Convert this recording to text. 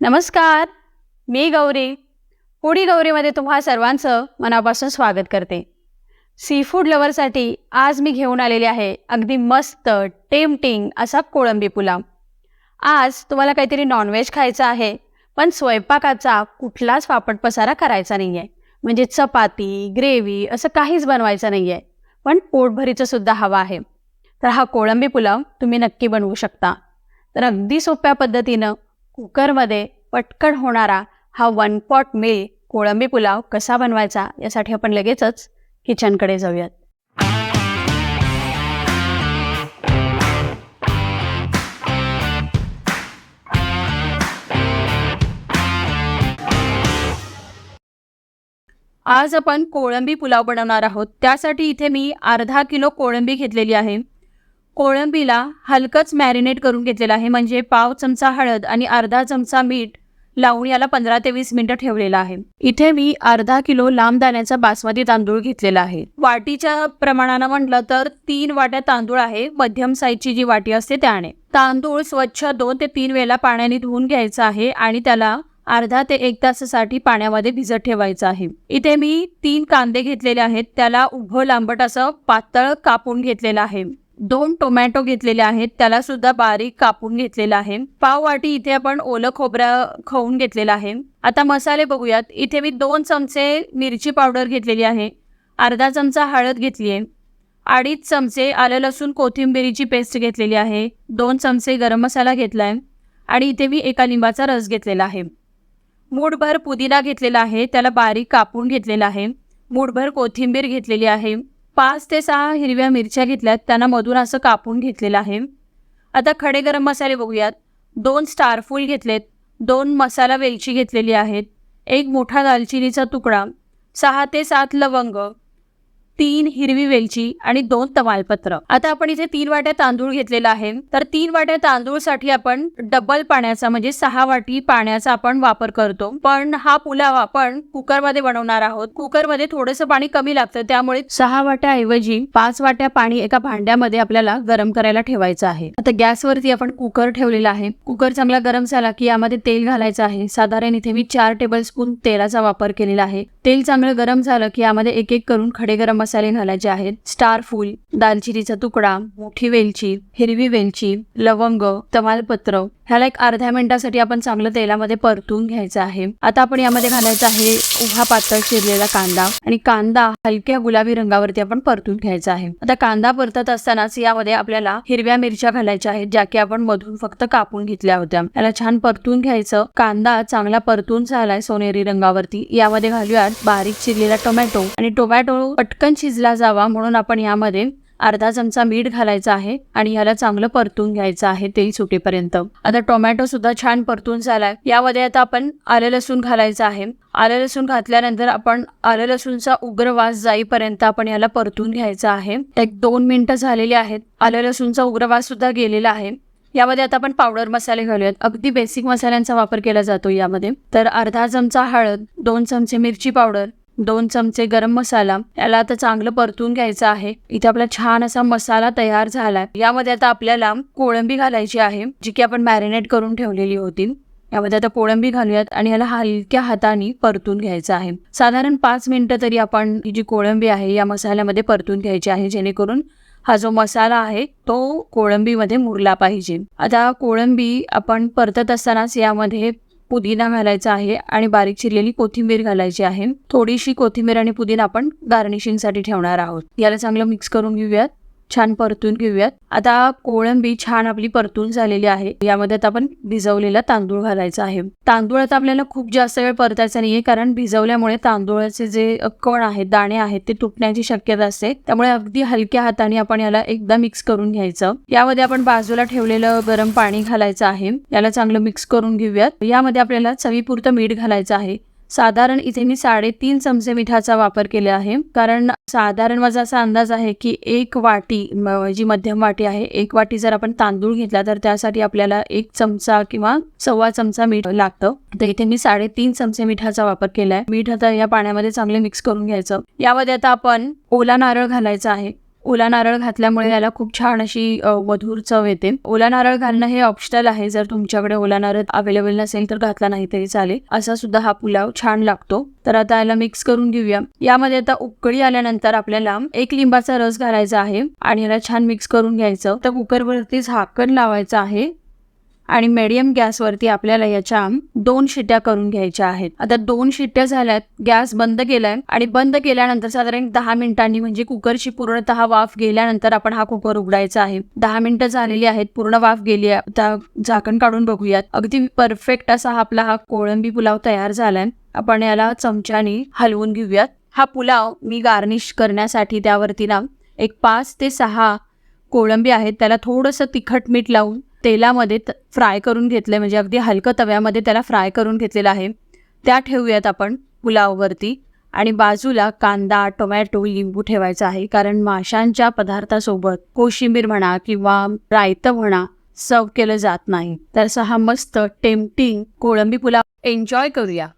नमस्कार मी गौरी. पुडी गौरीमध्ये तुम्हा सर्वांचं मनापासून स्वागत करते. सी फूड लवरसाठी आज मी घेऊन आलेले आहे अगदी मस्त टेमटिंग असा कोळंबी पुलाव. आज तुम्हाला काहीतरी नॉनव्हेज खायचं आहे पण स्वयंपाकाचा कुठलाच वापट पसारा करायचा नाही आहे म्हणजे चपाती ग्रेव्ही असं काहीच बनवायचं नाही आहे पण पोटभरीचं सुद्धा हवं आहे. तर हा कोळंबी पुलाव तुम्ही नक्की बनवू शकता. तर अगदी सोप्या पद्धतीनं कुकरमध्ये पटकन होणारा हा वन पॉट मिल कोळंबी पुलाव कसा बनवायचा यासाठी आपण लगेचच किचनकडे जाऊयात. आज आपण कोळंबी पुलाव बनवणार आहोत. त्यासाठी इथे मी अर्धा किलो कोळंबी घेतलेली आहे. कोळंबीला हलकंच मॅरिनेट करून घेतलेलं आहे. म्हणजे पाव चमचा हळद आणि अर्धा चमचा मीठ लावून याला पंधरा ते वीस मिनिटं ठेवलेलं आहे. इथे मी अर्धा किलो लांब दाण्याचा बासमती तांदूळ घेतलेला आहे. वाटीच्या प्रमाणानं म्हटलं तर तीन वाट्या तांदूळ आहे. मध्यम साईजची जी वाटी असते त्याने. तांदूळ स्वच्छ दोन ते तीन वेळेला पाण्याने धुवून घ्यायचा आहे आणि त्याला अर्धा ते एक तासासाठी पाण्यामध्ये भिजत ठेवायचं आहे. इथे मी तीन कांदे घेतलेले आहेत. त्याला उभं लांबट असं पातळ कापून घेतलेलं आहे. दोन टोमॅटो घेतलेले आहेत त्याला सुद्धा बारीक कापून घेतलेला आहे. पाव वाटी इथे आपण ओलं खोबरं खाऊन घेतलेलं आहे. आता मसाले बघूयात. इथे मी दोन चमचे मिरची पावडर घेतलेली आहे. अर्धा चमचा हळद घेतली आहे. अडीच चमचे आलं लसूण कोथिंबिरीची पेस्ट घेतलेली आहे. दोन चमचे गरम मसाला घेतला आहे. आणि इथे मी एका लिंबाचा रस घेतलेला आहे. मूठभर पुदिना घेतलेला आहे. त्याला बारीक कापून घेतलेला आहे. मूठभर कोथिंबीर घेतलेली आहे. पाच ते सहा हिरव्या मिरच्या घेतल्यात त्यांना मधून असं कापून घेतलेलं आहे. आता खडे गरम मसाले बघूयात. दोन स्टारफूल घेतलेत दोन मसाला वेलची घेतलेली आहेत एक मोठा दालचिनीचा तुकडा सहा ते सात लवंग तीन हिरवी वेलची आणि दोन तमालपत्र आता आपण इथे तीन वाट्या तांदूळ घेतलेला आहे. तर तीन वाट्या तांदूळसाठी आपण डबल पाण्याचा म्हणजे सहा वाटी पाण्याचा आपण वापर करतो. पण हा पुलाव आपण कुकरमध्ये बनवणार आहोत. कुकरमध्ये थोडंसं पाणी कमी लागतं. त्यामुळे सहा वाट्याऐवजी पाच वाट्या पाणी एका भांड्यामध्ये आपल्याला गरम करायला ठेवायचं आहे. आता गॅसवरती आपण कुकर ठेवलेला आहे. कुकर चांगला गरम झाला की यामध्ये तेल घालायचं आहे. साधारण इथे मी चार टेबल स्पून तेलाचा वापर केलेला आहे. तेल चांगलं गरम झालं की यामध्ये एक एक करून खडे गरम मसाले घालायचे आहेत. स्टार फूल दालचिनीचा तुकडा मोठी वेलची हिरवी वेलची लवंग तमालपत्र. ह्याला एक अर्ध्या मिनिटासाठी आपण चांगलं तेलामध्ये परतून घ्यायचं आहे. आता आपण यामध्ये घालायचं आहे उभा पातळ चिरलेला कांदा आणि कांदा हलक्या गुलाबी रंगावरती आपण परतून घ्यायचा आहे. आता कांदा परतत असतानाच यामध्ये आपल्याला हिरव्या मिरच्या घालायच्या आहेत ज्या की आपण मधून फक्त कापून घेतल्या होत्या. याला छान परतून घ्यायचं. कांदा चांगला परतून झालाय सोनेरी रंगावरती. यामध्ये घालूयात बारीक चिरलेला टोमॅटो आणि टोमॅटो पटकन शिजला जावा म्हणून आपण यामध्ये अर्धा चमचा मीठ घालायचा आहे आणि ह्याला चांगलं परतून घ्यायचं आहे तेल सुटेपर्यंत. आता टोमॅटो सुद्धा छान परतून झालाय. यामध्ये आता आपण आलं लसूण घालायचं आहे. आलं लसूण घातल्यानंतर आपण आलं लसूणचा उग्र वास जाईपर्यंत आपण याला परतून घ्यायचा आहे. एक दोन मिनिटं झालेली आहेत. आलं लसूणचा उग्र वास सुद्धा गेलेला आहे. यामध्ये आता आपण पावडर मसाले घालूयात. अगदी बेसिक मसाल्यांचा वापर केला जातो यामध्ये. तर अर्धा चमचा हळद दोन चमचे मिरची पावडर दोन चमचे गरम मसाला याला आता चांगलं परतून घ्यायचं आहे. इथे आपला छान असा मसाला तयार झालाय. यामध्ये आता आपल्याला कोळंबी घालायची आहे जी की आपण मॅरिनेट करून ठेवलेली होती. यामध्ये आता कोळंबी घालूयात आणि याला हलक्या हाताने परतून घ्यायचं आहे. साधारण पाच मिनिटं तरी आपण ही जी कोळंबी आहे या मसाल्यामध्ये परतून घ्यायची आहे जेणेकरून हा जो मसाला आहे तो कोळंबीमध्ये मुरला पाहिजे. आता कोळंबी आपण परतत असतानाच यामध्ये पुदिना घालायचा आहे आणि बारीक चिरलेली कोथिंबीर घालायची आहे. थोडीशी कोथिंबीर आणि पुदिना आपण गार्निशिंगसाठी ठेवणार आहोत. याला चांगलं मिक्स करून घेऊयात. छान परतून घेऊयात. आता कोळंबी छान आपली परतून झालेली आहे. यामध्ये आता आपण भिजवलेला तांदूळ घालायचा आहे. तांदूळ आता आपल्याला खूप जास्त वेळ परतायचा नाहीये कारण भिजवल्यामुळे तांदूळाचे जे कण आहेत दाणे आहेत ते तुटण्याची शक्यता असते. त्यामुळे अगदी हलक्या हाताने आपण याला एकदा मिक्स करून घ्यायचं. यामध्ये आपण बाजूला ठेवलेलं गरम पाणी घालायचं आहे. याला चांगलं मिक्स करून घेऊयात. यामध्ये आपल्याला चवीपुरतं मीठ घालायचं आहे. साधारण इथे मी साडेतीन चमचे मिठाचा वापर केला आहे. कारण साधारण माझा असा अंदाज आहे की एक वाटी जी मध्यम वाटी आहे एक वाटी जर आपण तांदूळ घेतला तर त्यासाठी आपल्याला एक चमचा किंवा सव्वा चमचा मीठ लागतं. तर इथे मी साडेतीन चमचे मिठाचा वापर केलाय. मीठ आता या पाण्यामध्ये चांगले मिक्स करून घ्यायचं. यामध्ये आता आपण ओला नारळ घालायचा आहे. ओला नारळ घातल्यामुळे याला खूप छान अशी मधुर चव येते. ओला नारळ घालणं हे ऑप्शनल आहे. जर तुमच्याकडे ओला नारळ अवेलेबल नसेल तर घातला नाही तरी चालेल. असा सुद्धा हा पुलाव छान लागतो. तर आता याला मिक्स करून घेऊया. यामध्ये आता उकळी आल्यानंतर आपल्याला एक लिंबाचा रस घालायचा आहे आणि याला छान मिक्स करून घ्यायचं. तर कुकरवरती झाकण लावायचं आहे. आणि मिडियम गॅसवरती आपल्याला याच्या दोन शिट्ट्या करून घ्यायच्या आहेत. आता दोन शिट्ट्या झाल्यात गॅस बंद केलाय आणि बंद केल्यानंतर साधारण दहा मिनिटांनी म्हणजे कुकरची पूर्णतः वाफ गेल्यानंतर आपण हा कुकर उघडायचा आहे. दहा मिनिटं झालेली आहेत पूर्ण वाफ गेली आहे. आता झाकण काढून बघूयात. अगदी परफेक्ट असा आपला हा कोळंबी पुलाव तयार झालाय. आपण याला चमच्याने हलवून घेऊयात. हा पुलाव मी गार्निश करण्यासाठी त्यावरती ना एक पाच ते सहा कोळंबी आहेत त्याला थोडंसं तिखट मीठ लावून तेलामध्ये फ्राय करून घेतलं म्हणजे अगदी हलकं तव्यामध्ये त्याला फ्राय करून घेतलेलं आहे. त्या ठेवूयात आपण पुलाववरती आणि बाजूला कांदा टोमॅटो लिंबू ठेवायचा आहे. कारण माशांच्या पदार्थासोबत कोशिंबीर म्हणा किंवा रायतं म्हणा सर्व केलं जात नाही. तर असा हा मस्त टेम्पटिंग कोळंबी पुलाव. एन्जॉय करूया.